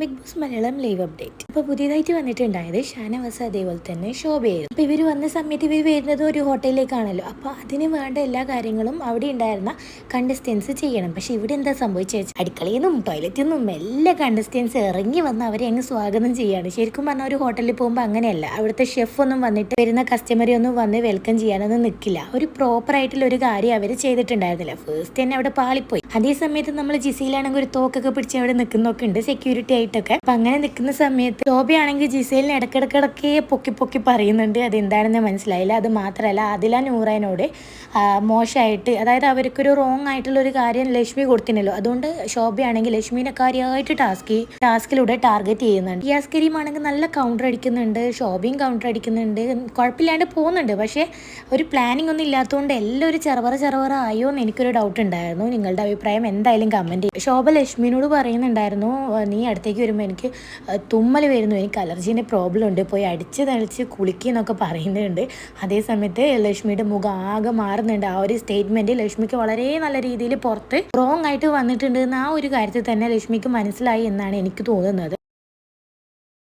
Big boss Malayalam live update. അപ്പോൾ പുതിയതായിട്ട് വന്നിട്ടുണ്ടായത് ഷാനവാസ് അതേപോലെ തന്നെ ശോഭയായിരുന്നു. അപ്പോൾ ഇവർ വന്ന സമയത്ത് ഇവർ വരുന്നത് ഒരു ഹോട്ടലിലേക്കാണല്ലോ. അപ്പോൾ അതിന് വേണ്ട എല്ലാ കാര്യങ്ങളും അവിടെ ഉണ്ടായിരുന്ന കണ്ടസ്റ്റൻസ് ചെയ്യണം. പക്ഷെ ഇവിടെ എന്താ സംഭവിച്ചത് അടുക്കളയിൽ നിന്നും ടോയ്ലറ്റിൽ നിന്നും എല്ലാ കണ്ടസ്റ്റൻസ് ഇറങ്ങി വന്ന് അവരെ അങ്ങ് സ്വാഗതം ചെയ്യാണ് ശരിക്കും പറഞ്ഞാൽ ഒരു ഹോട്ടലിൽ പോകുമ്പോൾ അങ്ങനെയല്ല. അവിടുത്തെ ഷെഫ് ഒന്നും വന്നിട്ട് വരുന്ന കസ്റ്റമറെ ഒന്നും വന്ന് വെൽക്കം ചെയ്യാനൊന്നും നിൽക്കില്ല ഒരു പ്രോപ്പർ ആയിട്ടുള്ള ഒരു കാര്യം അവർ ചെയ്തിട്ടുണ്ടായിരുന്നില്ല. ഫസ്റ്റ് തന്നെ അവിടെ പാളിപ്പോയി. അതേ സമയത്ത് നമ്മൾ ജിസയിലാണെങ്കിൽ ഒരു തോക്കൊക്കെ പിടിച്ച് അവിടെ നിൽക്കുന്നൊക്കെ ഉണ്ട്. സെക്യൂരിറ്റി ആയിട്ടൊക്കെ അപ്പൊ അങ്ങനെ നിൽക്കുന്ന സമയത്ത് ശോഭയാണെങ്കിൽ ജിസേലിന് ഇടക്കിടക്കിടക്കേ പൊക്കി പൊക്കി പറയുന്നുണ്ട്. അത് എന്താണെന്ന് മനസ്സിലായില്ല. അത് മാത്രമല്ല അതില നൂറേനോട് മോശമായിട്ട് അതായത് അവർക്കൊരു റോങ് ആയിട്ടുള്ള ഒരു കാര്യം ലക്ഷ്മി കൊടുത്തിനല്ലോ. അതുകൊണ്ട് ശോഭയാണെങ്കിൽ ലക്ഷ്മിനെ കാര്യമായിട്ട് ടാസ്ക് ടാസ്കിലൂടെ ടാർഗറ്റ് ചെയ്യുന്നുണ്ട്. യാസ് കരീം ആണെങ്കിൽ നല്ല കൗണ്ടർ അടിക്കുന്നുണ്ട്. ശോഭയും കൗണ്ടർ അടിക്കുന്നുണ്ട്. കുഴപ്പമില്ലാണ്ട് പോകുന്നുണ്ട്. പക്ഷേ ഒരു പ്ലാനിങ് ഒന്നും ഇല്ലാത്തതുകൊണ്ട് എല്ലാം ഒരു ചെറവറ ചെറവറ ആയോ എന്ന് എനിക്കൊരു ഡൗട്ട് ഉണ്ടായിരുന്നു. നിങ്ങളുടെ അഭിപ്രായം എന്തായാലും കമന്റ് ചെയ്യും. ശോഭ ലക്ഷ്മിനോട് പറയുന്നുണ്ടായിരുന്നു നീ നീ അടുത്തേക്ക് വരുമ്പോൾ എനിക്ക് തുമ്മൽ വരുന്നു. എനിക്ക് അലർജീന്റെ പ്രോബ്ലം ഉണ്ട്. പോയി അടിച്ച് തളിച്ച് കുളിക്കുന്നൊക്കെ പറയുന്നുണ്ട്. അതേ സമയത്ത് ലക്ഷ്മിയുടെ മുഖം ആകെ മാറുന്നുണ്ട്. ആ ഒരു സ്റ്റേറ്റ്മെന്റ് ലക്ഷ്മിക്ക് വളരെ നല്ല രീതിയിൽ പുറത്ത് റോങ് ആയിട്ട് വന്നിട്ടുണ്ട് എന്ന ആ ഒരു കാര്യത്തിൽ തന്നെ ലക്ഷ്മിക്ക് മനസ്സിലായി എന്നാണ് എനിക്ക് തോന്നുന്നത്.